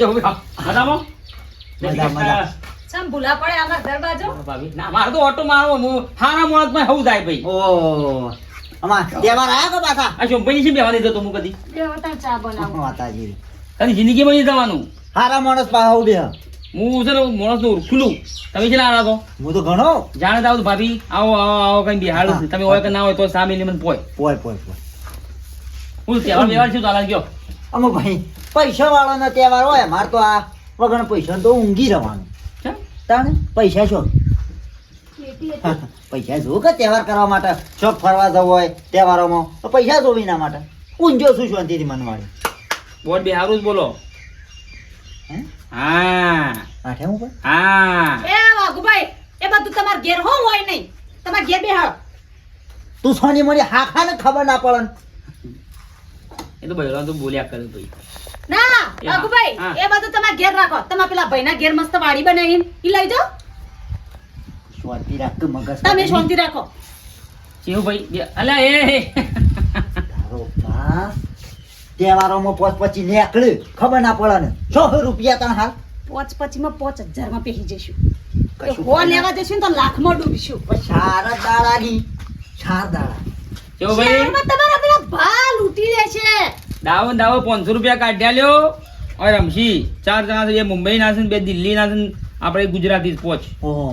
વળ ના થો લે જો ઊભી થાવ મજામાં મજા, મજા. ચમ ભૂલા પડે આમાં ઘર બાજુ ભાભી ના મારે તો ઓટો મારવો હું હારા મોણસમાં હવું જાય ભાઈ. ઓ અમાર તહેવાર આયા કે પાછા? આ ચોંપણી છે બેવા દીધો તો હું કદી? બે ચા બનાવો. માતાજી કદી જિંદગીમાં નહીં જવાનું? હારા માણસ પા આવું બે હું છે ને માણસનું ખુલ્લું. તમે છે આવો તો? હું તો ઘણો. જાણે તો ભાભી આવો આવો આવો કઈ બિહાર હા. તમે હોય કે ના હોય તો સામે મને પોય. પોય પોય પોય. હું તહેવાર વ્યવહાર છું તો આલા ગયો. અમુક ભાઈ પૈસા વાળાનો તહેવાર હોય મારે તો આ વગર પૈસા તો ઊંઘી રહેવાનું? તાણે? પૈસા છો પૈસા જો કે તહેવાર કરવા માટે. શોખ ફરવા જવું હોય તહેવારોમાં. તો પૈસા જો એના માટે. ઊંઝો શું શાંતિથી મનવાળી બોટ બિહારું જ બોલો. હા? આઠે હું પણ હા. એ વાઘુભાઈ એ બધું તમાર ઘેર હો હોય નહીં. તમાર ઘેર બેહાડો. તું સોની મને હાખા ને ખબર ના પડે એ તો બહેરો તો બોલ્યા કરે ભાઈ. ના હા. એ બધું તમાર ઘેર રાખો. તમાર પેલા ભાઈના ઘેર મસ્ત વાડી બનાવીને ઈ લઈ જાઓ. શાંતિ રાખ મગજ તમે શાંતિ રાખો. કેવું ભાઈ અલા એ. તારો બા તહેવારોમાં પોચ પછી નીકળે. ખબર ના પડે ને. સો રૂપિયા તણ હાલ. પોચ પચીમાં પોચ હજારમાં પહેરી જઈશું. કશું હો લેવા જઈશું ને તો લાખમાં ડૂબીશું. ચાર દાડા ની ચાર દાડા. કેવું ભાઈ? તમારા પેલા ભા લૂટી લે છે. દાવો દાવો પાંચસો રૂપિયા કાઢ્યા લ્યો. ઓય રમશી ચાર જણા છે મુંબઈ ના છે ને બે દિલ્હી ના છે આપણે ગુજરાતી પહોંચ. ઓહો.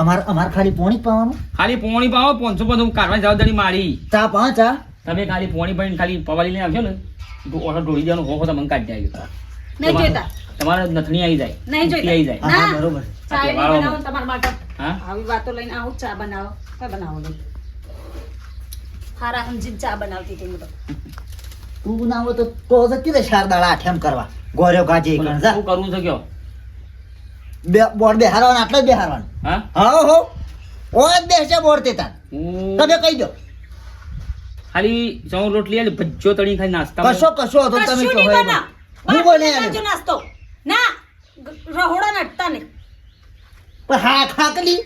અમાર અમાર ખાલી પોણી પાવાનું? ખાલી પોણી પાવો પાંચસો પાંચસો કાઢવાની જવાબદારી મારી. ચા પાંચ આ તમે ખાલી પોણી પાણી ખાલી પવાલી લઈને આવશો ને. તો ઓર્ડર ઢોળી દેવાનું હોખો તમને કાઢી જાય નહીં જોઈતા. તમારે નથણી આવી જાય. નહીં જોઈતા. આવી જાય. હા, બરોબર. ચા. બનાવો તમારા માટે. હા? આવી વાતો લઈને આવું ચા બનાવો. કઈ બનાવો. નહીં હારા સમજીને ચા બનાવતી હતી હું તો. તું ના હોય તો તો જ કીધે ચાર દાડા એમ કરવા ગોર્યો ગાજે શું કરવું છે કયો? બે બોર્ડ બેહારવાનું આટલે જ બેહારવાનું. હા? હા હો ઓ જ બેસશે બોર્ડ તે તાર તમે કહી દો. ખાલી ચણ રોટલી આલી ભજ્જો તળી ખાઈ નાસ્તા કશો કશો તો તમે કહો હું બોલે નાસ્તો. ના રહોડા નટતા ને પણ હા ખાકલી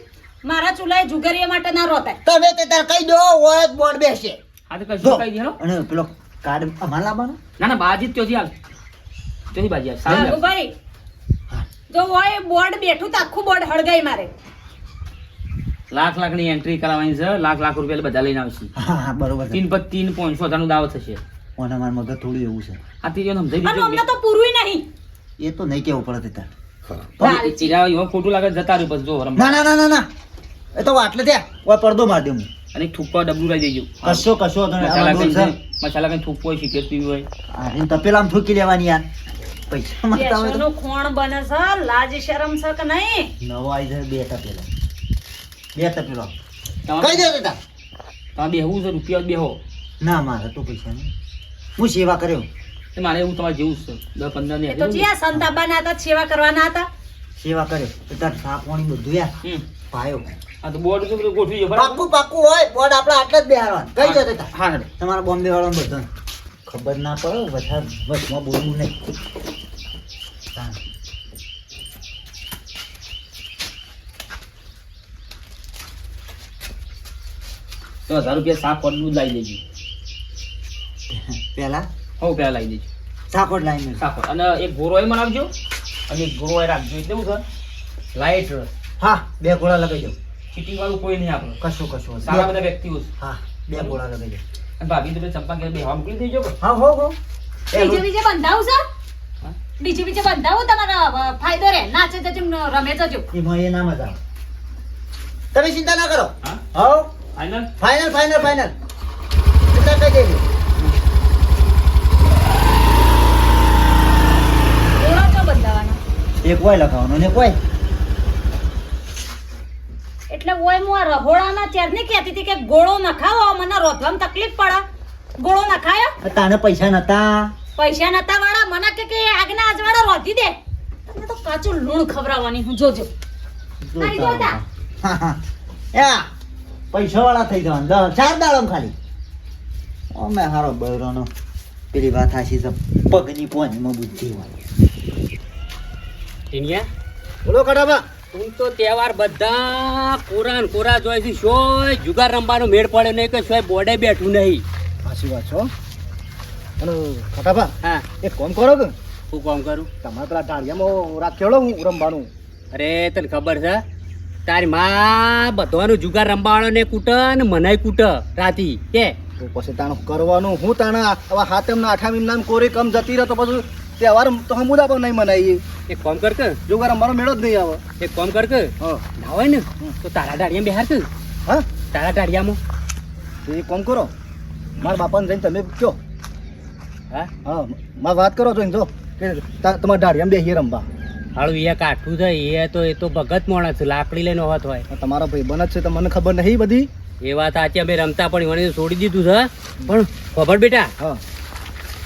મારા ચૂલાએ જુગારીયા માટે ના રોતા. તમે તે તાર કહી દો ઓય બોર્ડ બેસશે હા તો કશું કઈ દેલો અને પેલો કાર્ડ અમાર લાવવાનો ના ના બાજી ત્યોથી હાલ ત્યોથી બાજી હાલ સારું. ભાઈ જો હોય બોર્ડ બેઠું તો આખું બોર્ડ હળગાઈ મારે લાખ લાખની એન્ટ્રી કરાવવાની છે લાખ લાખ રૂપિયા બધા લઈને આવશે હા હા બરોબર છે. તીન પર તીન પાંચસો હજારનું દાવ થશે ઓને માર મગજ થોડું એવું છે આ તીજો સમજાઈ અને અમને તો પૂરું નહીં એ તો નહીં કેવું પડે તે તાર એવો ખોટું લાગે જતા રહ્યું પછી જો ના ના ના ના ના એ તો આટલે ત્યાં ઓય પડદો માર દઉં હું અને થૂકવા ડબલું લઈ દેજો કશો કશો હતો મસાલા કઈ મસાલા કઈ થૂકવો હોય સિગરેટ પીવી હોય. આ રીને તપેલામાં થૂકી લેવાની યાર. પૈસા માંગતા બને છે લાજ શરમ છે કે નહીં? નવો આવી જાય બે તપેલા. બે તપેલો. તમારે કઈ દે તાર તમારે બેહવું છે રૂપિયા બેહો ના મારે તો પૈસા નહીં. હું સેવા કર્યો? મારે એવું તમારે જેવું છે. દસ પંદર એ તો જ્યાં સંતાબાના હતા સેવા કરવાના હતા. સેવા કર્યો તાર સા પાણી બધું યાર. પાયો. આ તો બોર્ડ તો ગોઠવી દો પાકું પાક્કું હોય બોર્ડ આપણે આટલા જ બેહારવાનું કઈ જતો હા તમારા બોમ્બે વાળા બધા ખબર ના પડે બધા બસમાં બોલવું નહીં. તો હજાર રૂપિયા શાક ખોટનું લાવી દેજો. પેલા હું પેલા લાવી દેજો. સાકોટ લાવીને. શાક અને એક ગોરો એ રાખજો. અને એક ગોરો રાખજો. એટલે શું થાય? લાઈટ હા બે ગોળા લગાવી દો ચીટિંગ વાળું કોઈ નહીં આપણું. કશું કશું સારા બધા વ્યક્તિઓ છે. હા બે ગોળા લગાઈ દે અને ભાભી તમે ચંપા ઘેર બેહવા મોકલી દેજો? હા હો હો. બીજે બીજે બંધાવું સર બીજે બીજે બંધાવું તમારા ફાયદો રે નાચે જજો ને રમે જજો એમાં એ ના મજા તમે ચિંતા ના કરો. હા? હો. ફાઇનલ ફાઇનલ ફાઇનલ ફાઇનલ ચિંતા કઈ દેજો. એક હોય લખાવવાનો ને કોઈ? એટલે ઓય હું આ રહોડાના ત્યારની કહેતી હતી કે ગોળો નખાવો મને રોધવામાં તકલીફ પડે. ગોળો નખાયો? તાને પૈસા નતા. પૈસા નતા વાળા? મને કે કે આગના અજવાળા રોધી દે. તમને તો કાચું લૂણ ખવરાવવાની હું જોજો. હા, હા. યા પૈસા વાળા થઈ જવાના. ચાર દાડમ ખાલી. અમે હારો બૈરોનો પેલી વાત હાશી તો પગની પોંચમાં બુદ્ધિ વાળી બોલો કડાબા તું તો તહેવાર બધા કોરા ને કોરા જોઈ છે શોય જુગાર રમવાનો મેળ પડે નહીં કે શોય બોડે બેઠું નહીં. સાચી વાત છો અને ખટાભા હા. એક કોમ કરો કે? હું કોમ કરું? તમારે પેલા ઢાળિયામાં ખેડો હું રમવાનું? અરે તને ખબર છે? તારી માં બધાનું જુગાર રમવાનો ને કૂટ ને મનાય કૂટ રાતી કે? પછી તાણ કરવાનું? હું તાણ હવે હાથમ ના આઠામ નામ કોરી કમ જતી રહે તો પછી તહેવાર તો હમુદા પણ નહીં મનાઈએ. એક કામ કર કે. જો વાર અમારો મેળો જ નહીં આવે. એક કામ કર કે. હોય ને તો તારા ડાળિયા બિહાર કે. હા? તારા ડાળિયામાં એ કોમ કરો. મારા બાપાને જઈને તમે કયો. હા? હા માં વાત કરો છો જો. કે તમારા ઢાળિયામાં બેસીએ રમવા. હાળું એ કાઠું છે એ તો એ તો ભગત માણસ છે લાકડી લઈને હોત હોય. તમારો ભાઈ બન જ છે તો મને ખબર નહીં બધી. એ વાત સાચી અમે રમતા પણ મને છોડી દીધું છે પણ ખબર બેટા? હા.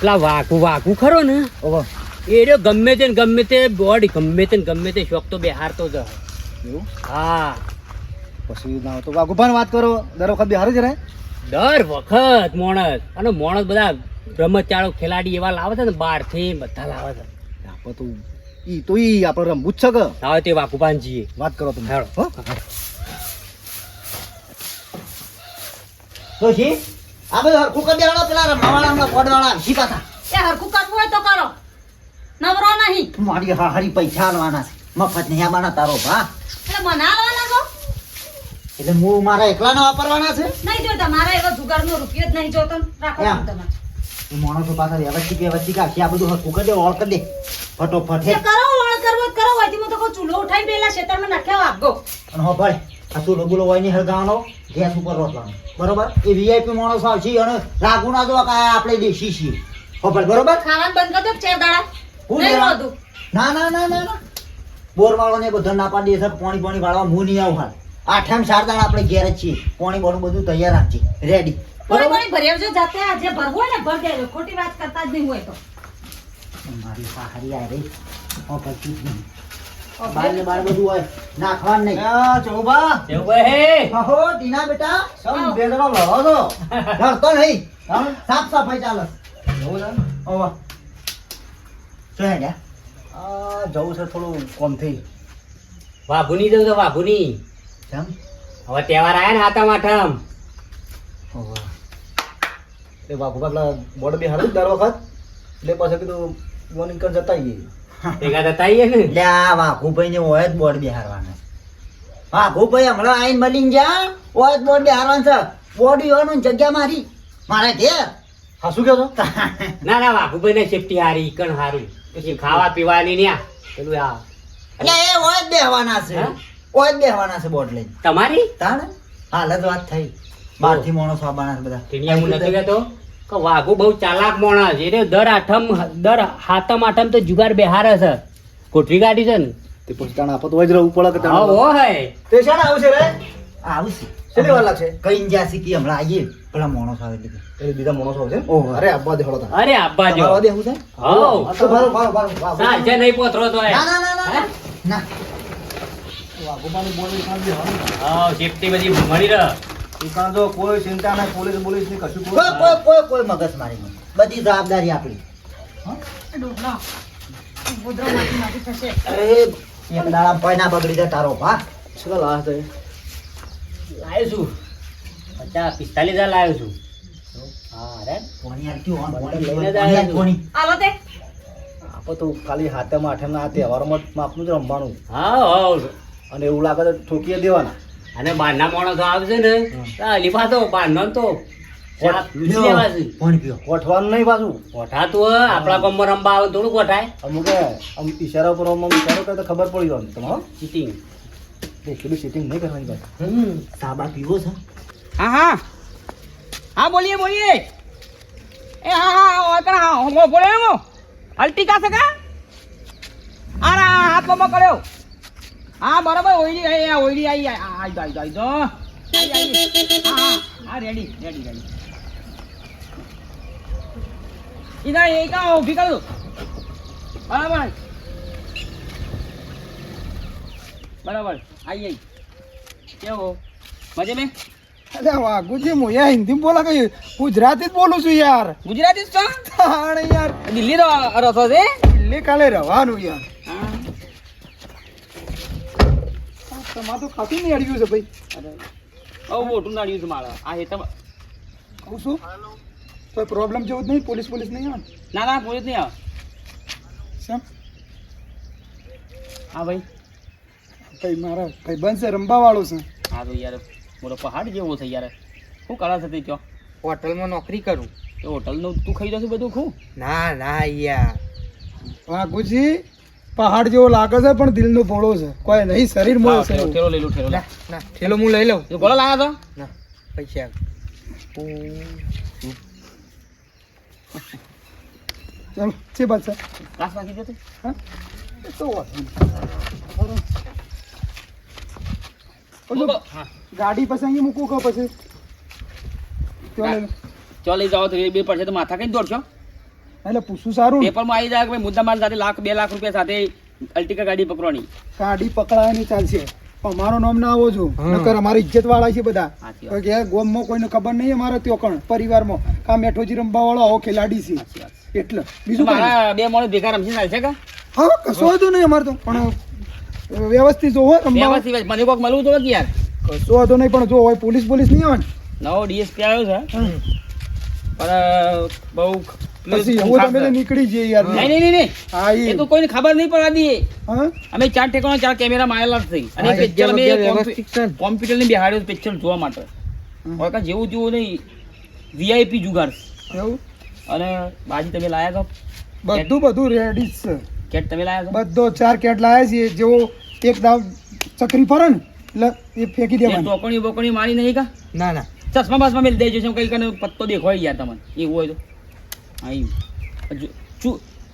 પેલા વાઘું વાઘું ખરો ને? ઓહો. એ રહ્યો ગમે તે ને ગમે તે બોડી ગમે તે ને ગમે તે શોખ તો બેહારતો જ એવું? હા. પછી ના તો વાઘુ વાઘુભાને વાત કરો. દર વખત બિહાર જ રહે દર વખત મોણસ. અને મોણસ બધા બ્રહ્મચારો ખેલાડી એવા લાવે છે ને બારથી બધા લાવે છે. આપણે તો ઈ તો ઈ આપણે રમવું જ છે કે? હા તે વાકુપાનજી વાત કરો તમે. હેડો હો. ડોશી આ બધું હરખું કરી દેવાનો પેલા રમવાવાળા કોડવાળા શી પાછા એ હરખું કરવું હોય તો કરો. નવરો નહીં. મારી હરી પૈસા આલવાના છે. મફત નહીં આવવાના તારો ભા. એટલે મનાલવાના છો? એટલે હું મારા એકલાના વાપરવાના છે? નહીં જો તમારા એવો જુગારનો રૂપિયો જ નહીં જોતો. રાખો. તમે એ માણસો પાછા વ્યવસ્થિત વ્યવસ્થિત કાઢશે આ બધું હરખું કરી દે ઓળ કરી દે. ફટોફટ હે. કરો વળ કરવો કરો. હોય તો કહું ચૂલો ઉઠાઈ પેલા ખેતરમાં નાખ્યો આગો અને હો ભાઈ આ તું બુલો હોય નહીં હળગાવાનો ગેસ ઉપર રોટલાનો. બરોબર? એ વીઆઈપી માણસ આવશે અને લાગુ ના દો કાય આપણે દેશી છીએ. હો બરોબર? ખાવાનું બંધ કરી દો ચાર દાડા હું નહીં? રોધું ના ના ના ના ના. બોર વાળો ને બધા ના પાડી દે પાણી પાણી વાળવા હું નહીં આવું હાલ. આઠમ ચાર દાડા આપણે ઘેર જ છીએ. પાણી બોણું બધું તૈયાર રાખજે. રેડી બરોબર? ભરી આવજો જાતે આજે ભરવું હોય ને ભર દેજો ખોટી વાત કરતા જ નહીં હોય તો. મારી સાહારી આ રહી પછી બાર ને બાર બધું હોય. નાખવાનું નહીં. આ ચૌબા એવું ભાઈ હો. ટીના બેટા સમ બેદરો લડો છો. ડરતો નહીં. હા? સાફ સફાઈ ચાલે. જવું છે? ઓવા શું હેડ્યા આ જવું છે થોડું કોમ થઈ વાઘુની જવું તો વાઘુની. કેમ? હવે તહેવાર આયા ને હાથમ આઠમ ઓહો. એ વાઘુભા પેલા બોર્ડ બિહાર જ દર વખત. એટલે પાછળ કીધું મોર્નિંગ કર જતા આવીએ ભેગા થતા આવીએ ને એટલે આ વાઘુભાઈ ને હોય જ બોર્ડ બેહારવાના. વાઘુભાઈ હમણાં આઈને મળી જા હોય જ બોર્ડ બેહારવાનું છે. બોર્ડ યોનું જગ્યા મારી. મારે ઘેર હા શું કહો ના ના વાઘુભાઈ ને સેફટી હારી કણ હારી. પછી ખાવા પીવાની ન્યા. પેલું આ. એટલે એ હોય જ બેહવાના છે? હોય જ બેહવાના છે બોર્ડ લઈને. તમારી? તાણે? હાલ જ વાત થઈ. બહારથી માણસો આવવાના છે બધા. ટીનિયા હું નથી કહેતો કે વાઘુ બહુ ચાલાક મોણા છે. એટલે દર આઠમ દર હાથમ આઠમ તો જુગાર બેહારે છે. કોઠરી ગાડી છે ને. તે પછી આપો તો જ રહેવું પડે કે હા ઓ હે તે છે ને આવશે રે? આવશે. કેટલી વાર લાગશે? કઈ જ્યાં શીખી હમણાં આવીએ પેલા મોણો આવે એટલે એટલે બીજા મોણો આવશે ઓહો. અરે આબા દે હળો અરે આબા જો તમારા દેવું છે? હઉ. તો બારો બારો બારો બારો. સાંજે નહીં પોતરો તો ના ના ના ના હે? ના. વાઘુભાની બોર્ડ બિહાર બેહારવાનું. હા સેફટી બધી મળી. રહે જો કોઈ ચિંતા નહીં પોલીસ પોલીસની કશું કોઈ કોઈ કોઈ કોઈ મગજ મારી નહીં. બધી જવાબદારી આપણી. અરે એક દાડા કોઈ ના બગડી જાય તારો ભા. શું લાશ છે લાવ્યો છું. પચાસ પિસ્તાલીસ હજાર લાવ્યો છું. હા રે. કોની યાર ક્યું હોન કોની જ કોની યાર આવ્યો. કોની? આલો તે. આપો તો ખાલી હાથેમાં આઠેમના આ તહેવારોમાં જ જ રમવાનું. હા હા. અને એવું લાગે તો ઠોકીએ દેવાના. અને બહારના માણસો આવશે ને અલીફા તો બહારનો તો ગોઠવાનું નહીં પાછું. કોઠાતું આપણા ગામમાં રમવા આવે થોડું કોઠાય. અમુક આમ ઈશારા પર ઈશારો કરે તો ખબર પડી જાય તમારો ચીટિંગ પેલું સેટિંગ નહીં કરવાની ભાઈ સાબા પીવો છે. હા હા. હા બોલીએ બોલીએ. એ હા હા હા કણ હા હમો બોલે હમો અલ્ટિકા છે કા? અરે હા હાથ પમ્પા કર્યો. હા બરાબર ઓઈડી આ ઓઈડી આઈ આઈ તો આઈ આઈ હા હા રેડી રેડી રેડી ઇના એ કા ઊભી કરું. બરાબર. બરાબર આઈ આઈ. કેવો? મજે મે અરે વાહ ગુજી મુ યા હિન્દી બોલા કઈ? ગુજરાતી જ બોલું છું યાર. ગુજરાતી જ છો? યાર. દિલ્હી નો રસો છે દિલ્હી કાલે રવાનું યાર. તમારે તો ખાતું નહીં અડ્યું છે ભાઈ. અરે. ઓ મોટું નાડ્યું છે મારે. આ હે તમે કહું છું કોઈ પ્રોબ્લેમ જેવું જ નહીં? પોલીસ પોલીસ નહીં આવે? ના ના પોલીસ નહીં આવે. શેમ? હા ભાઈ. ભાઈ મારા ભાઈ બનશે રંબા વાળો છે. હા તો યાર બોલો પહાડ જેવો છે યાર. શું કરા છે તે કયો? હોટલમાં નોકરી કરું. એ હોટલનું તું ખાઈ જશું બધું ખું? ના ના યાર. વાઘુજી પહાડ જેવો લાગે છે પણ દિલનો ભોળો છે. કોઈ નહીં શરીર મોય છે ઠેલો લઈ લો ઠેલો. ના ના. ઠેલો હું લઈ લઉં. એ લાગે તો. ના પૈસા ચાલો છે બસ કાસ નાખી દો હા? તો ગાડી પછી અહીંયા મૂકું કે પછી? ચાલ. લઈ જાઓ તો એ બે પડશે તો માથા કઈ દોડશો? એટલે પૂછવું સારું. પેપરમાં આવી જાય કે મુદ્દા માલ સાથે લાખ બે લાખ રૂપિયા સાથે અલ્ટિકા ગાડી પકડવાની. ગાડી પકડાય ચાલશે. પણ મારો નામ ના આવો છો નકર અમારે ઇજ્જત વાળા છે બધા. તો કે ગોમમાં કોઈને ખબર નહીં અમારે ત્યો કણ? પરિવારમાં. કા મેઠોજી રમવા વાળો આવો ખેલાડી છે. એટલે. બીજું મારા બે માણસ ભેગા રમશે ચાલશે કા? હા કશો વાંધો નહીં અમારે તો. પણ વ્યવસ્થિત જોવો રમવા. વ્યવસ્થિત. મને કોક મળવું તો કે યાર. કશો વાંધો નહીં પણ જો હોય પોલીસ પોલીસ નહીં આવે નવો ડીએસપી આવ્યો છે. પણ બહુ પછી તમે તો નીકળી જઈએ યાર. નહીં નહીં નહીં નહીં. હા એ તો કોઈને ખબર નહીં પડવા અમે ચાર ઠેકાણા ચાર કેમેરા મારેલા થઈ અને પિક્ચર અમે જગ્યા ને? કોમ્પ્યુટર પિક્ચર જોવા માટે. હમ. હવે કાંઈ જેવું નહીં. વીઆઈપી જુગાર એવું? અને બાજી તમે લાયા છો? બધું બધું રેડી છે. કેટ તમે લાયા છો? બધો ચાર કેટ લાયા છે. જેવો એક દાવ ચકરી ફરે ને એટલે એ ફેંકી દેવાની. ટોકણી બોકણી મારી નહીં કા? ના ના. ચશ્મા બસમાં મેળ દેજો છે કઈ કને પત્તો દેખાય યાર તમને. એવું હોય તો.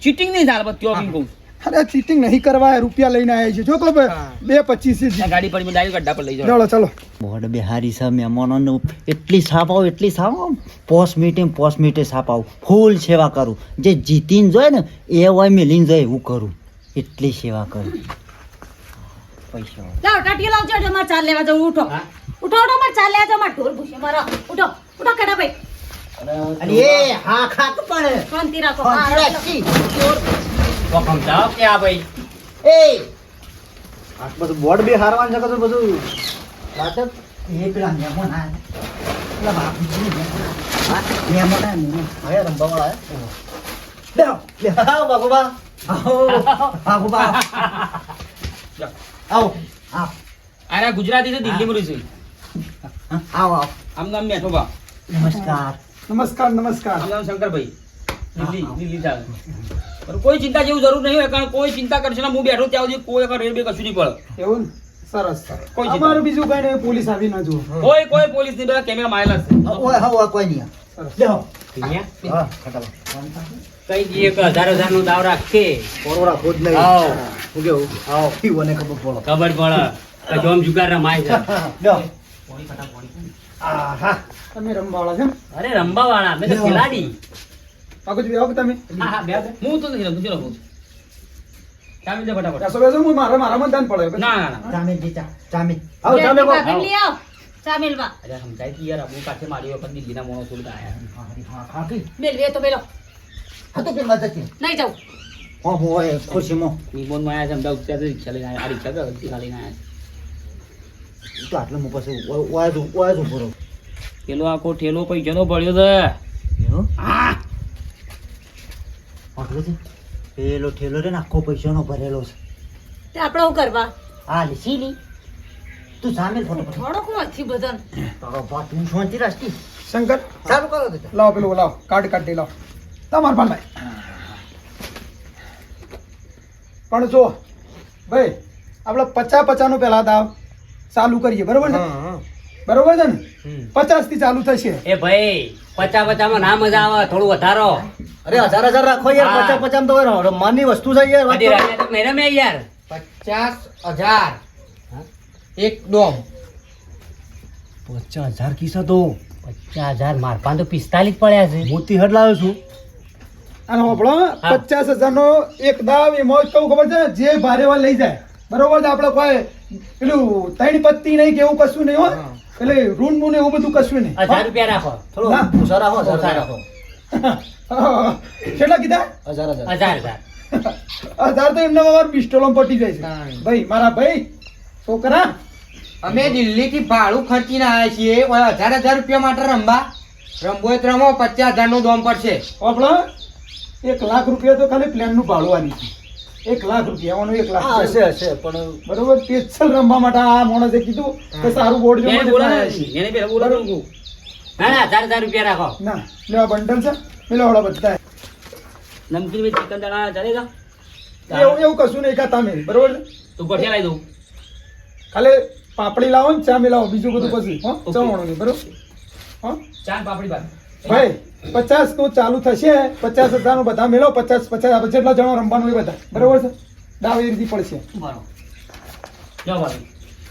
ચીટિંગ નહીં ચાલે ત્યો બી કહું અરે ચીટિંગ નહીં કરવા રૂપિયા લઈને આવ્યા છે. જો તો બે-. પચીસ ગાડી પર ડાયરેક્ટ ગड्ढा પર લઈ જાઓ. ચલો ચલો. બોર્ડ બિહારી છે મહેમાનોને એટલી સાપ આવું એટલી સાપ આવું. પોસ મીટિંગ પોસ મીટે સાપ આવું. ફૂલ સેવા કરું. જે જીતીને જોઈએ ને એ હોય મિલીને જોઈએ એવું કરું. એટલી સેવા કરું. પૈસા લાવ ટાટી લાવજો મારે ચાલ લેવા જવું ઉઠો. ઉઠો ઉઠો મારે ચાલ લેવા જવું મારે ઢોર ભૂસી મારો. ઉઠો ઉઠો કેડા ભાઈ. અરે એ હા ખાત પણ. શાંતિ રાખો. હા, હા. તો સમજાવો કે આ ભાઈ? એ. આ બધું બોર્ડ બી હારવાનું છે કશું બધું? વાતો એ પેલા મહેમાન આયા. પેલા બાપુજી. હા, મહેમાન આયા, મહેમાન. હવે રમવા વાળા હે. બેહો, બેહો, આવો આવો, બાપુબા. આવો, આવો, અરે ગુજરાતી છે દિલ્હીમાં રહી આવો, આવો. આમ નામ મેઠો બા. નમસ્કાર. નમસ્કાર નમસ્કાર. નામ શંકરભાઈ. દિલ્હી દિલ્હી ચાલે પણ કોઈ ચિંતા જેવું જરૂર નહીં હોય કારણ કોઈ ચિંતા કરશે ને હું બેઠો ત્યાં સુધી કોઈ એક રેલવે કશું નહીં પડે. એવું? ને? સરસ. કોઈ અમારું બીજું કઈ નહીં પોલીસ આવી ના જુઓ. કોઈ કોઈ પોલીસની બધા કેમેરા મારેલા છે. ઓય, હા, કોઈ નહીં. અહીંયા? કઈ જઈએ કે હજાર હજાર નો દાવ રાખે. કોરો રાખવો નહીં. આવો. હું કેવું? આવો. પીવોને ખબર પડો. ખબર પડે. જોમ જુગાર છે. બેહો. આહા. તમે રમવાળા છે? અરે રંબા વાળા મેં તો ખેલાડી બાપુજી બેહો કે તમે હા હા બે બે. હું તો નથી રમતો ચલો હું ચાલ દે ફટાફટ બેસો બેસો હું મારા મારામાં દાન પડે ના ના ના ચામીનજી, ચા, ચામીન. આવો બા. ભીંડી આવ ચા મેલવા અરે સમજાય કે યાર અમુક પાસે મારી વખત દિલ્હીના માણસો બધા આયા હા, હા, હા, કે? મેલવે તો મેલો હા, તો પેલા જતી. નહીં જાઉં હો, હો, ઓય, નિબોનમાં આયા છે અમદાવાદ રિક્ષા લઈને આયા આ રિક્ષા તો રિક્ષા લઈને આયા તો આટલે હું પછી ઓય- ઓય જ- ઓય જ ઊભો રહું. પેલો આખો ઠેલો પૈસાનો ભર્યો છે? એવું? હા. આટલું છે? પેલો ઠેલો રે ને આખો પૈસાનો ભરેલો છે. તે આપણે શું કરવા? હા લીસી લી? તું સામે ફોટો થોડોક નથી બદન તારો બા તું શાંતિ રાખતી. શંકર ચાલુ કરો તો. લાવ પેલું લાવો. કાર્ડ કાઢી લાવો. તમાર પાસે લાય. પણ જો ભાઈ આપણે પચાસ પચાસ નો પેલા દાવ ચાલુ કરીએ બરોબર ને બરોબર છે ને? પચાસથી ચાલુ થશે. એ ભાઈ પચા માં ના મજા આવે થોડું વધારો. અરે હજાર હજાર રાખો યાર. પચાસ પચાસ તો મનની વસ્તુ છે યાર મેરે રમ્યા યાર. પચાસ હજાર. એક ડોમ. પચાસ હજાર કિસ્સા તો. પચાસ હજાર માર તો પિસ્તાલીસ પડ્યા છે. મોતી હડ લાવ્યો છું. અને આપણો પચાસ હજાર નો એક દાવ એમાં કેવું ખબર છે જે ભારે વાર લઈ જાય. બરોબર છે આપણે કોઈ પેલું ત્રણ પત્તી નહીં કે એવું કશું નહીં હોય. એટલે રૂન મૂન એવું બધું કશું નહીં. હજાર રૂપિયા રાખો. થોડું. ઓછા રાખો હજાર ઓછા રાખો. કેટલા કીધા? હજાર હજાર. હજાર હજાર. હજાર તો એમના વાર પિસ્ટોલો પટી જાય છે. ભાઈ મારા ભાઈ છોકરા. અમે દિલ્હી થી ભાડું ખર્ચીને આવ્યા છીએ. હજાર હજાર રૂપિયા માટે રમવા રમવો તો રમો પચાસ હજારનું દોમ પડશે. આપણે એક લાખ રૂપિયા તો ખાલી પ્લેનનું ભાડું આવી છે. એક લાખ રૂપિયા એવાનું એક લાખ હશે હશે પણ બરોબર? પેચલ રમવા માટે આ માણસે કીધું કે સારું બોર્ડ જો એને પેલા બોલાવું ના ના ચાર હજાર રૂપિયા રાખો. ના લેવા બંડલ છે. મેલાવાળા બધા. નમકીન ભાઈ ચિકન દાણા ચાલેગા એવું એવું કશું નહીં ખાતા મેં બરોબર તો ગોઠિયા લાવી દઉં. ખાલી પાપડી લાવો ને ચા મેલાવો બીજું બધું પછી હા? ચવાણો નહીં બરોબર? હા? ચા પાપડી બાદ ભાઈ પચાસનું ચાલુ થશે પચાસ હજારનું બધા મેળવો પચાસ પચાસ આપણે જેટલા જણો રમવાનું એ બધા. બરોબર છે? દાવ રીતે પડશે.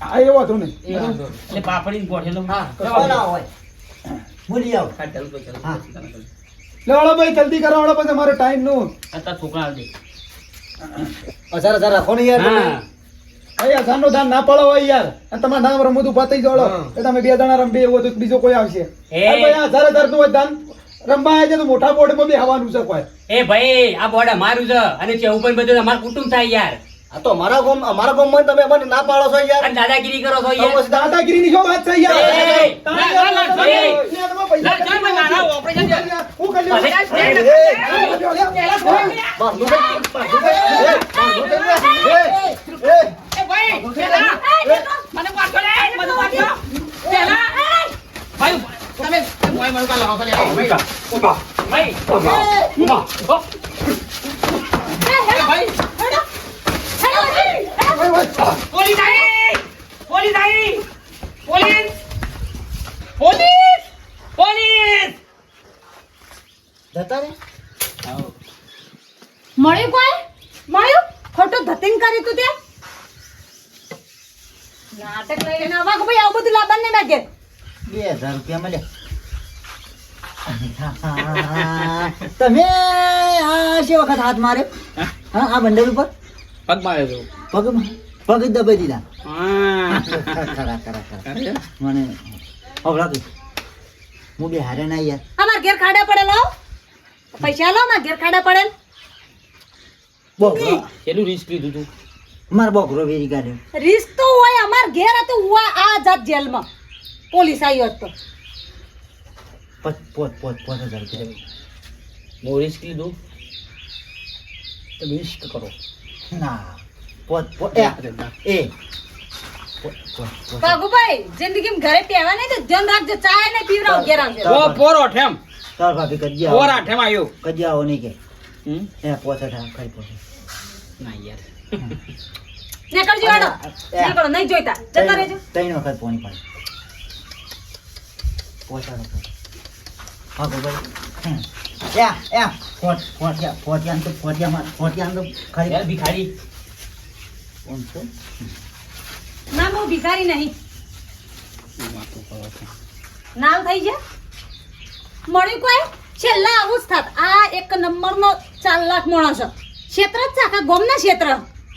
આ એ વાંધો નહીં. એટલે પાપડી ગોઠેલો. હા. હા ચાલુ હા. લેવાડો ભાઈ જલ્દી કરો વાળો પછી અમારે ટાઈમનું. છોકરા આવે હજાર હજાર રાખો ને યાર હા ભાઈ હજારનું પાડો હોય યાર અને તમારું નામ રમવું તું પતી જોડો. એ તમે બે જણા રમવી એવું તો બીજો કોઈ આવશે એ. અરે ભાઈ આ હજાર હજારનું હોય દાન રમવા આવે છે તો મોટા બોર્ડમાં બી હવાનું છે કોઈ એ ભાઈ આ બોર્ડ અમારું છે અને ચેવું પણ બધું અમારું કુટુંબ થાય યાર આ તો અમારા ગામ અમારા ગામમાં તમે અમને ના પાડો છો યાર અને દાદાગીરી કરો છો યાર દાદાગીરી ની શું વાત છે યાર છે. હું કરી ભાઈ પેલા મને પાછો લે મને પાછો. પેલા ભાઈ તમે મોય મને કાલ લાવો ખાલી ભાઈ ઉમા ભાઈ. પોલીસ આવી. પોલીસ આવી. Police police. પોલીસ જતા રે મળ્યું કોઈ મળ્યું ખોટું ધતિંગ કરી તું ત્યાં નાટક લઈને આવા કે ભાઈ આવું બધું લાવવાનું નહીં બે હજાર રૂપિયા મળ્યા. તમે આ શી વખત હાથ માર્યો? હા. આ બંડલ ઉપર? પગ માર્યો છો પગ પગ દબાઈ દીધા. ખરા ખરા ખરા મને હવડા તું હું બે હારે ના યાર. અમાર ઘેર ખાડા પડેલ આવો પૈસા લો માર ઘેર ખાડા પડેલ. બોકરો. કેટલું રિસ્ક લીધું તું? મારો બોકરો વેરી કાઢ્યો. રિસ્ક તો અમાર ઘેર હતું હોય આ જાત જેલમાં. પોલીસ આવી હતો પોત પોત પોત પોત હજાર રૂપિયા બહુ રિસ્ક લીધું. તમે રિસ્ક કરો. ના. પોત પોત એ બાબુભાઈ જિંદગીમાં ઘરે પહેવા નહીં તો ધ્યાન રાખજો. ચાય ને પીવરાવ ઘેર આવજો ઓ પોરો ઠેમ તાર ભાભી કજ્યા પોરા ઠેમ આવ્યો કજ્યા આવો નહીં કે. હમ? એ પોત હજાર ખરી પોત ના યાર. નીકળજો વાળો નીકળો નહીં જોઈતા. જતા રહેજો. ત્રણ વખત પોણી પડે. પોચાડો હા ભાઈ. યા યા ફોટ ફોટિયા ફોટિયાન તો ફોટિયામાં ફોટિયાન તો ખરી યાર ભિખારી. કોણ છે? ના મો ભિખારી નહીં. નામ થઈ ગયા? મળ્યું કોઈ? છેલ્લા આવું જ થાત. આ એક નંબરનો ચાર લાખ મોણો છે. ક્ષેત્ર જ છે આખા ગોમના ક્ષેત્ર.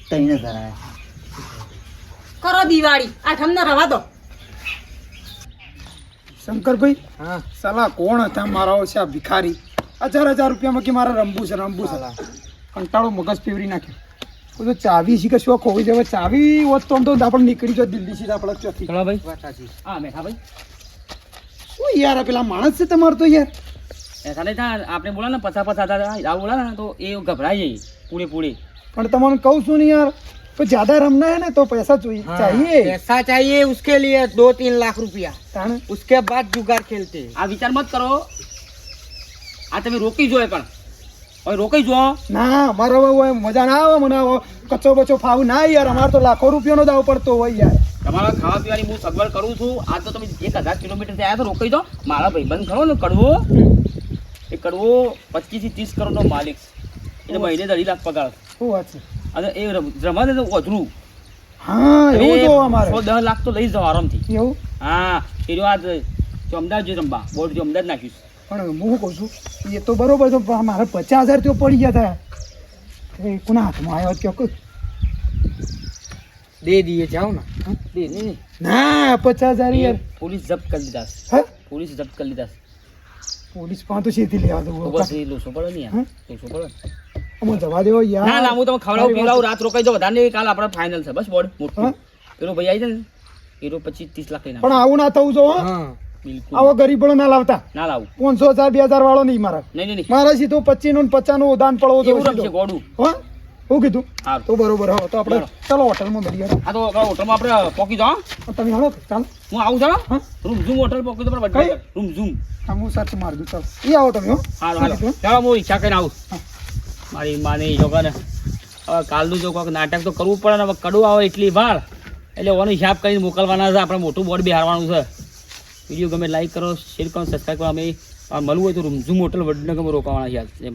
ત્રણ હજાર આયા. કરો દિવાળી. આ તમને રવા દો. શંકરભાઈ હા. સલા કોણ હતા મારા છે આ ભિખારી? હજાર હજાર રૂપિયામાં કે મારે રમવું છે રમવું છે. કંટાળો મગજ પીવરી નાખ્યો. બધું ચાવી છે કે શું ખોવી જવે? ચાવી હોત તો તો આપણે નીકળી જો દિલ્હી સીધા આપણે ચોથી. ચલો ભાઈ હા મેઠા ભાઈ શું યાર પેલા માણસ છે તમારો તો યાર? એખાડે ત્યાં આપણે બોલા ને પછા પછા થતા બોલા ને તો એ ગભરાઈ જાય પૂરે પૂરે પણ તમને કહું છું ને યાર તો જ્યાદા રમના है ना तो पैसा चाहिए हाँ, चाहिए पैसा चाहिए उसके लिए दो तीन लाख रुपया ताने उसके बाद जुगाड़ खेलते हैं આ વિચાર મત કરો આ તમે રોકી જો એ પણ હવે રોકી જો ના અમારો હવે હોય મજા ના આવે મને હવે કચ્ચો બચ્ચો ફાવ ના યાર અમારે તો લાખો રૂપિયાનો દાવ પડતો હોય યાર તમારા ખાવા પીવાની હું સગવડ કરું છું આ તો તમે એક હજાર કિલોમીટર થી આવ્યા તો રોકાઈ દો મારા ભાઈબંધ ખરો ને કડવો એ કડવો પચીસ થી ત્રીસ કરોડ નો માલિક છે. એટલે મહિને અઢી લાખ પગાર છે. શું વાત છે? અને એ રમત ને વધરું. હા એવું તો દસ લાખ તો લઈ જાઓ આરામથી. એવું? હા એનો આ તો અમદાવાદ રમવા બોર્ડ અમદાવાદ નાખ્યું પણ હું કહું છું એ તો બરોબર છે પણ પચાસ હજાર તો પડી ગયા હતા કોના હાથમાં આવ્યો કે દે દીએ જાઓ ને. ના પચાસ હજાર યાર. પોલીસ જપ્ત કરી લીધા પોલીસ જપ્ત કરી લીધા પોલીસ પાંચ તો સીધી લેવા દઉં પડે ને યાર. લોસો અમે જવા દેવો યાર. ના ના હું તમે ખવડાવું પીવડાવું રાત રોકાઈ દો વધારે નહીં કાલ આપણે ફાઇનલ છે બસ બોર્ડ મોટું પેલો ભાઈ આવી જાય ને એનો પચીસ ત્રીસ લાખ લઈને પણ આવું ના થવું જો આવો ગરીબડો ના લાવતા. ના લાવું. પાંચસો હજાર બે હજાર વાળો નહીં મારા. નહીં નહીં નહીં. મારા સીધું પચીસનું પચાસનું દાન પડવો એવું રમશે ગોડું. હા? શું કીધું? હા તો બરોબર હા તો આપણે ચાલો. હોટલમાં મળીએ. આ તો હોટલમાં આપણે પોકી જાઓ તમે હાલો ચાલો. હું આવું હા? રૂમ ઝૂમ હોટલ પોકી તો આપણે કઈ? Room zoom. હું સર્ચ મારી દઉં ચાલો. એ આવો તમે હો. હાલો? ચાલો હું રિક્ષા કરીને આવું. હા. મારી માને જો હવે કાલનું જો કોઈક નાટક તો કરવું પડે ને, હવે કડું આવે એટલી વાર. એટલે ઓનો હિસાબ કરીને મોકલવાના છે, આપણે મોટું બોર્ડ બિહારવાનું છે. વીડિયો ગમે લાઈક કરો શેર કરો સબસ્ક્રાઈબ કરો. અમે મળવું હોય તો રૂમઝુમ હોટલ વડનગરમાં રોકાવાના છે.